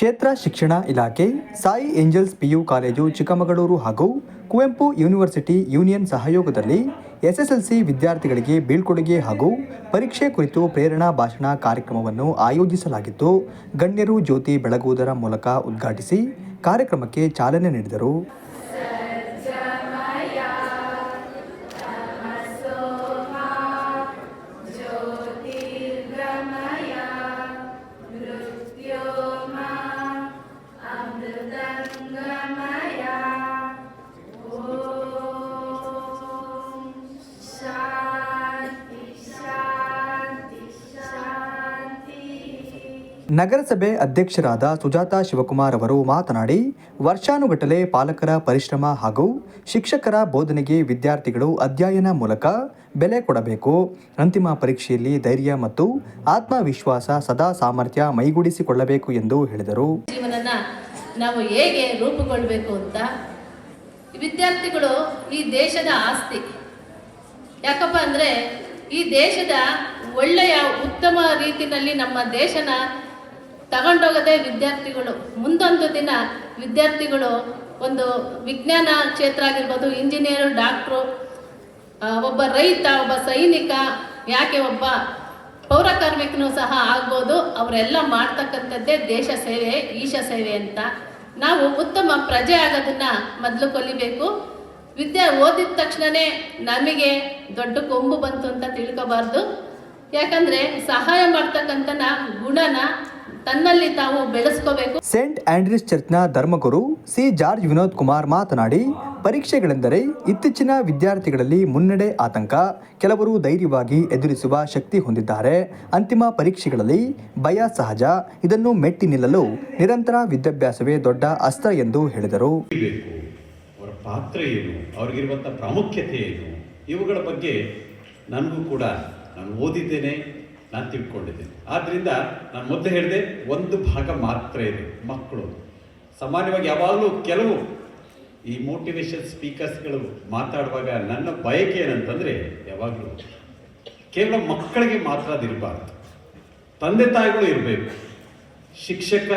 ಕ್ಷೇತ್ರ ಶಿಕ್ಷಣ ಇಲಾಖೆ, Sai Angels PU college, Chikkamagaluru ಹಾಗೂ ಕುವೆಂಪು ಯೂನಿವರ್ಸಿಟಿ ಯೂನಿಯನ್ ಸಹಯೋಗದಲ್ಲಿ ಎಸ್ಎಸ್ಎಲ್ಸಿ ವಿದ್ಯಾರ್ಥಿಗಳಿಗೆ ಬೀಳ್ಕೊಡುಗೆ ಹಾಗೂ ಪರೀಕ್ಷೆ ಕುರಿತು ಪ್ರೇರಣಾ ಭಾಷಣ ಕಾರ್ಯಕ್ರಮವನ್ನು ಆಯೋಜಿಸಲಾಗಿತ್ತು. ಗಣ್ಯರು ಜ್ಯೋತಿ ಬೆಳಗುವುದರ ಮೂಲಕ ಉದ್ಘಾಟಿಸಿ ಕಾರ್ಯಕ್ರಮಕ್ಕೆ ಚಾಲನೆ ನೀಡಿದರು. ನಗರಸಭೆ ಅಧ್ಯಕ್ಷರಾದ ಸುಜಾತಾ ಶಿವಕುಮಾರ್ ಅವರು ಮಾತನಾಡಿ, ವರ್ಷಾನುಗಟ್ಟಲೆ ಪಾಲಕರ ಪರಿಶ್ರಮ ಹಾಗೂ ಶಿಕ್ಷಕರ ಬೋಧನೆಗೆ ವಿದ್ಯಾರ್ಥಿಗಳು ಅಧ್ಯಯನ ಮೂಲಕ ಬೆಲೆ ಕೊಡಬೇಕು. ಅಂತಿಮ ಪರೀಕ್ಷೆಯಲ್ಲಿ ಧೈರ್ಯ ಮತ್ತು ಆತ್ಮವಿಶ್ವಾಸ ಸದಾ ಸಾಮರ್ಥ್ಯ ಮೈಗೂಡಿಸಿಕೊಳ್ಳಬೇಕು ಎಂದು ಹೇಳಿದರು. ನಾವು ಹೇಗೆ ರೂಪುಗೊಳ್ಬೇಕು ಅಂತ ವಿದ್ಯಾರ್ಥಿಗಳು ಈ ದೇಶದ ಆಸ್ತಿ. ಯಾಕಪ್ಪ ಅಂದರೆ ಈ ದೇಶದ ಒಳ್ಳೆಯ ಉತ್ತಮ ರೀತಿಯಲ್ಲಿ ನಮ್ಮ ದೇಶನ ತಗೊಂಡೋಗೋದೇ ವಿದ್ಯಾರ್ಥಿಗಳು, ಮುಂದೊಂದು ದಿನ ವಿದ್ಯಾರ್ಥಿಗಳು ಒಂದು ವಿಜ್ಞಾನ ಕ್ಷೇತ್ರ ಆಗಿರ್ಬೋದು, ಇಂಜಿನಿಯರು, ಡಾಕ್ಟ್ರು ಒಬ್ಬ ರೈತ, ಒಬ್ಬ ಸೈನಿಕ, ಯಾಕೆ ಒಬ್ಬ ಪೌರ ಕಾರ್ಮಿಕನೂ ಸಹ ಆಗ್ಬೋದು. ಅವರೆಲ್ಲ ಮಾಡ್ತಕ್ಕಂಥದ್ದೇ ದೇಶ ಸೇವೆ, ಈಶ ಸೇವೆ ಅಂತ. ನಾವು ಉತ್ತಮ ಪ್ರಜೆ ಆಗೋದನ್ನು ಮೊದಲು ಕೊಲಿಬೇಕು. ವಿದ್ಯೆ ಓದಿದ ತಕ್ಷಣನೇ ನಮಗೆ ದೊಡ್ಡ ಕೊಂಬು ಬಂತು ಅಂತ ತಿಳ್ಕೋಬಾರ್ದು. ಯಾಕಂದರೆ ಸಹಾಯ ಮಾಡ್ತಕ್ಕಂಥ ಗುಣನ ತನ್ನಲ್ಲಿ ತಾವು ಬೆಳೆಸ್ಕೋಬೇಕು. ಸೇಂಟ್ ಆಂಡ್ರೀಸ್ ಚರ್ಚ್ನ ಧರ್ಮಗುರು ಸಿ ಜಾರ್ಜ್ ವಿನೋದ್ ಕುಮಾರ್ ಮಾತನಾಡಿ ಪರೀಕ್ಷೆಗಳೆಂದರೆ ಇತ್ತೀಚಿನ ವಿದ್ಯಾರ್ಥಿಗಳಲ್ಲಿ ಮುನ್ನಡೆ ಆತಂಕ ಕೆಲವರು ಧೈರ್ಯವಾಗಿ ಎದುರಿಸುವ ಶಕ್ತಿ ಹೊಂದಿದ್ದಾರೆ. ಅಂತಿಮ ಪರೀಕ್ಷೆಗಳಲ್ಲಿ ಭಯ ಸಹಜ ಇದನ್ನು ಮೆಟ್ಟಿ ನಿಲ್ಲಲು ನಿರಂತರ ವಿದ್ಯಾಭ್ಯಾಸವೇ ದೊಡ್ಡ ಅಸ್ತ್ರ ಎಂದು ಹೇಳಿದರು. ಅವರ ಪಾತ್ರ ಏನು? ಅವರಿಗಿರುವಂಥ ಪ್ರಾಮುಖ್ಯತೆ ಏನು? ಇವುಗಳ ಬಗ್ಗೆ ನನಗೂ ಕೂಡ ನಾನು ಓದಿದ್ದೇನೆ. ನಾನು ತಿಳ್ಕೊಂಡಿದ್ದೇನೆ ಆದ್ದರಿಂದ ನಾನು ಮೊದಲು ಹೇಳಿದೆ, ಒಂದು ಭಾಗ ಮಾತ್ರ ಇದೆ, ಮಕ್ಕಳು. ಸಾಮಾನ್ಯವಾಗಿ ಯಾವಾಗಲೂ ಕೆಲವು ಈ ಮೋಟಿವೇಶನ್ ಸ್ಪೀಕರ್ಸ್ಗಳು ಮಾತಾಡುವಾಗ ನನ್ನ ಬಯಕೆ ಏನಂತಂದರೆ ಯಾವಾಗಲೂ ಕೇವಲ ಮಕ್ಕಳಿಗೆ ಮಾತ್ರ ಅದಿರಬಾರ್ದು ತಂದೆ ತಾಯಿಗಳು ಇರಬೇಕು, ಶಿಕ್ಷಕ,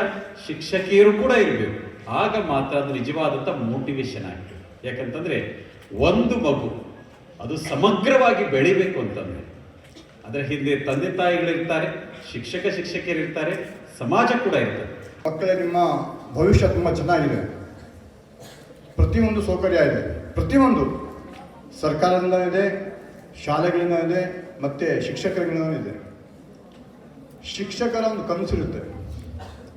ಶಿಕ್ಷಕಿಯರು ಕೂಡ ಇರಬೇಕು. ಆಗ ಮಾತ್ರ ಅದು ನಿಜವಾದಂಥ ಮೋಟಿವೇಶನ್ ಆಗ್ತದೆ. ಯಾಕಂತಂದರೆ ಒಂದು ಮಗು ಅದು ಸಮಗ್ರವಾಗಿ ಬೆಳಿಬೇಕು ಅಂತಂದರೆ ಅದರ ಹಿಂದೆ ತಂದೆ ತಾಯಿಗಳಿರ್ತಾರೆ ಶಿಕ್ಷಕ ಶಿಕ್ಷಕಿಯರಿರ್ತಾರೆ ಸಮಾಜ ಕೂಡ ಇರ್ತದೆ. ಮಕ್ಕಳೇ ನಿಮ್ಮ ಭವಿಷ್ಯ ತುಂಬ ಚೆನ್ನಾಗಿದೆ. ಪ್ರತಿಯೊಂದು ಸೌಕರ್ಯ ಇದೆ. ಪ್ರತಿಯೊಂದು ಸರ್ಕಾರದಿಂದ ಇದೆ ಶಾಲೆಗಳಿಂದ ಇದೆ ಮತ್ತು ಶಿಕ್ಷಕರಿಂದ ಇದೆ. ಶಿಕ್ಷಕರ ಒಂದು ಕನಸಿರುತ್ತೆ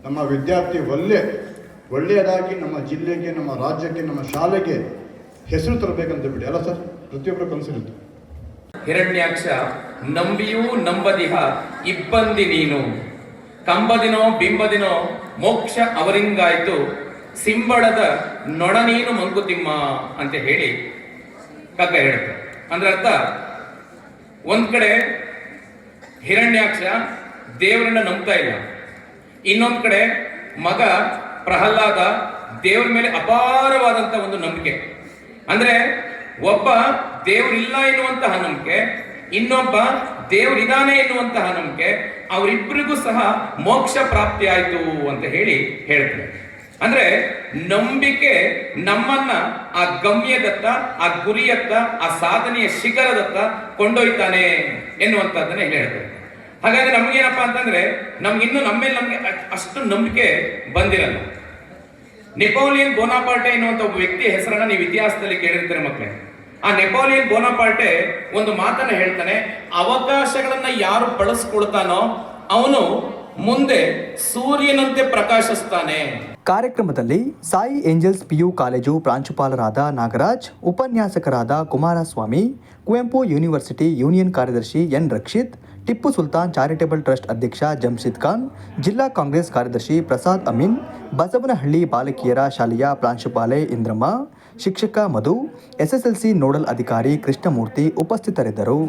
ನಮ್ಮ ವಿದ್ಯಾರ್ಥಿ ಒಳ್ಳೆ ಒಳ್ಳೆಯದಾಗಿ ನಮ್ಮ ಜಿಲ್ಲೆಗೆ ನಮ್ಮ ರಾಜ್ಯಕ್ಕೆ ನಮ್ಮ ಶಾಲೆಗೆ ಹೆಸರು ತರಬೇಕಂತ ಬಿಡಿ. ಅಲ್ಲ ಸರ್? ಪ್ರತಿಯೊಬ್ಬರ ಕನಸಿರುತ್ತೆ ಹಿರಣ್ಯಾಕ್ಷ ನಂಬಿಯೂ ನಂಬದಿಹ, ಇಬ್ಬಂದಿ ನೀನು. ಕಂಬದಿನೋ ಬಿಂಬದಿನೋ ಮೋಕ್ಷ ಅವರಿಂಗಾಯ್ತು, ಸಿಂಬಳದ ನೊಣ ನೀನು ಮಂಕುತಿಮ್ಮ ಅಂತ ಹೇಳಿ ಕಗ್ಗ ಹೇಳುತ್ತೆ. ಅಂದ್ರೆ ಅರ್ಥ, ಒಂದ್ ಕಡೆ ಹಿರಣ್ಯಾಕ್ಷ ದೇವರನ್ನ ನಂಬ್ತಾ ಇಲ್ಲ. ಇನ್ನೊಂದ್ ಕಡೆ ಮಗ ಪ್ರಹ್ಲಾದ ದೇವರ ಮೇಲೆ ಅಪಾರವಾದಂತ ಒಂದು ನಂಬಿಕೆ. ಅಂದ್ರೆ ಒಬ್ಬ ದೇವರಿಲ್ಲ ಎನ್ನುವಂತಹ ನಂಬಿಕೆ ಇನ್ನೊಬ್ಬ ದೇವರಿದಾನೆ ಎನ್ನುವಂತಹ ನಂಬಿಕೆ ಅವರಿಬ್ಬರಿಗೂ ಸಹ ಮೋಕ್ಷ ಪ್ರಾಪ್ತಿ ಆಯಿತು ಅಂತ ಹೇಳಿ ಹೇಳ್ತಾರೆ ಅಂದ್ರೆ ನಂಬಿಕೆ ನಮ್ಮನ್ನ ಆ ಗಮ್ಯದತ್ತ, ಆ ಗುರಿಯತ್ತ, ಆ ಸಾಧನೆಯ ಶಿಖರದತ್ತ ಕೊಂಡೊಯ್ತಾನೆ ಎನ್ನುವಂಥದ್ದನ್ನ ಹೇಳ್ತಾರೆ ಹಾಗಾದ್ರೆ ನಮ್ಗೇನಪ್ಪಾ ಅಂತಂದ್ರೆ ನಮ್ಗೆ ಇನ್ನು ನಮ್ಮ ಮೇಲೆ ನಮ್ಗೆ ಅಷ್ಟು ನಂಬಿಕೆ ಬಂದಿರಲ್ಲ. ನೆಪೋಲಿಯನ್ ಬೋನಾಪಾರ್ಟೆ ಎನ್ನುವಂತ ಒಬ್ಬ ವ್ಯಕ್ತಿಯ ಹೆಸರನ್ನ ನೀವು ಇತಿಹಾಸದಲ್ಲಿ ಕೇಳಿರ್ತಾರೆ ಮಕ್ಕಳೇ. ಆ ನೆಪೋಲಿಯನ್ ಬೋನಪಾರ್ಟೆ ಒಂದು ಮಾತನ್ನ ಹೇಳ್ತಾನೆ, ಅವಕಾಶಗಳನ್ನ ಯಾರು ಬಳಸ್ಕೊಳ್ತಾನೋ ಅವನು ಮುಂದೆ ಸೂರ್ಯನಂತೆ ಪ್ರಕಾಶಿಸ್ತಾನೆ. ಕಾರ್ಯಕ್ರಮದಲ್ಲಿ ಸಾಯಿ ಏಂಜಲ್ಸ್ ಪಿಯು ಕಾಲೇಜು ಪ್ರಾಂಶುಪಾಲರಾದ ನಾಗರಾಜ್, ಉಪನ್ಯಾಸಕರಾದ ಕುಮಾರಸ್ವಾಮಿ, ಕುವೆಂಪು ಯೂನಿವರ್ಸಿಟಿ ಯೂನಿಯನ್ ಕಾರ್ಯದರ್ಶಿ N Rakshith, Tippu Sultan charitable trust ಅಧ್ಯಕ್ಷ ಜಮ್ಶಿದ್ ಖಾನ್, ಜಿಲ್ಲಾ ಕಾಂಗ್ರೆಸ್ ಕಾರ್ಯದರ್ಶಿ ಪ್ರಸಾದ್ ಅಮೀನ್, ಬಸವನಹಳ್ಳಿ ಬಾಲಕಿಯರ ಶಾಲೆಯ ಪ್ರಾಂಶುಪಾಲೆ ಇಂದ್ರಮ್ಮ ಶಿಕ್ಷಕ ಮಧು ಎಸ್ಎಸ್ಎಲ್ಸಿ ನೋಡಲ್ ಅಧಿಕಾರಿ ಕೃಷ್ಣಮೂರ್ತಿ ಉಪಸ್ಥಿತರಿದ್ದರು.